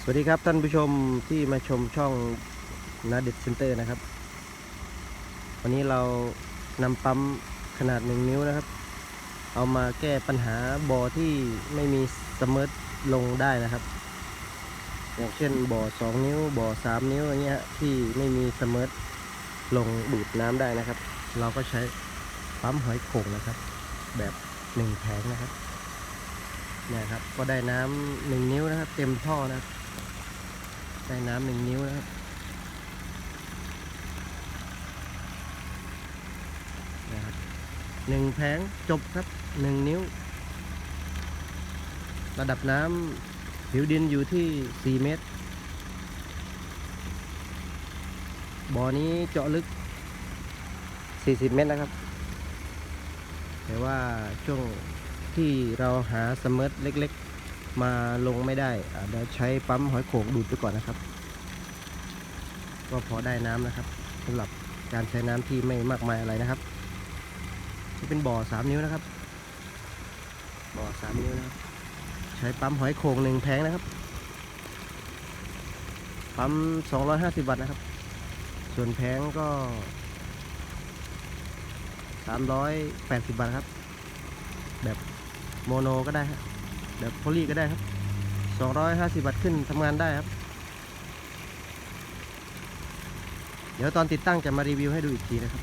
สวัสดีครับท่านผู้ชมที่มาชมช่องนาเด็ดเซ็นเตอร์นะครับ วันนี้เรานำปั๊มขนาดหนึ่งนิ้วนะครับ เอามาแก้ปัญหาบ่อที่ไม่มีสมิร์ทลงได้นะครับ อย่างเช่นบ่อสองนิ้วบ่อสามนิ้วอย่างเงี้ยที่ไม่มีสมิร์ทลงดูดน้ำได้นะครับ เราก็ใช้ปั๊มหอยโข่งนะครับ แบบหนึ่งแผงนะครับเนี่ยครับก็ได้น้ำหนึ่งนิ้วนะครับ เต็มท่อนะครับ ได้น้ำหนึ่งนิ้วนะครับนะครับหนึ่งแผงจบครับหนึ่งนิ้ว ระดับน้ำผิวดินอยู่ที่ 4 เมตร บ่อนี้เจาะลึก 40 เมตรนะครับ แต่ว่าช่วงที่เราหาสมเมอร์เล็กๆ มาลงไม่ได้อาจจะใช้ปั๊มหอยโขงดูดไปก่อนนะครับ ก็พอได้น้ำนะครับสำหรับการใช้น้ำที่ไม่มากมายอะไรนะครับนี่เป็นบ่อสามนิ้วนะครับ บ่อสามนิ้วนะครับ ใช้ปั๊มหอยโขงหนึ่งแผงนะครับ ปั๊ม250วัตต์นะครับ ส่วนแผงก็380บาทครับ แบบโมโนก็ได้ครับ แบบโพลีก็ได้ครับ 250บาทขึ้นทำงานได้ครับ เดี๋ยวตอนติดตั้งจะมารีวิวให้ดูอีกทีนะครับ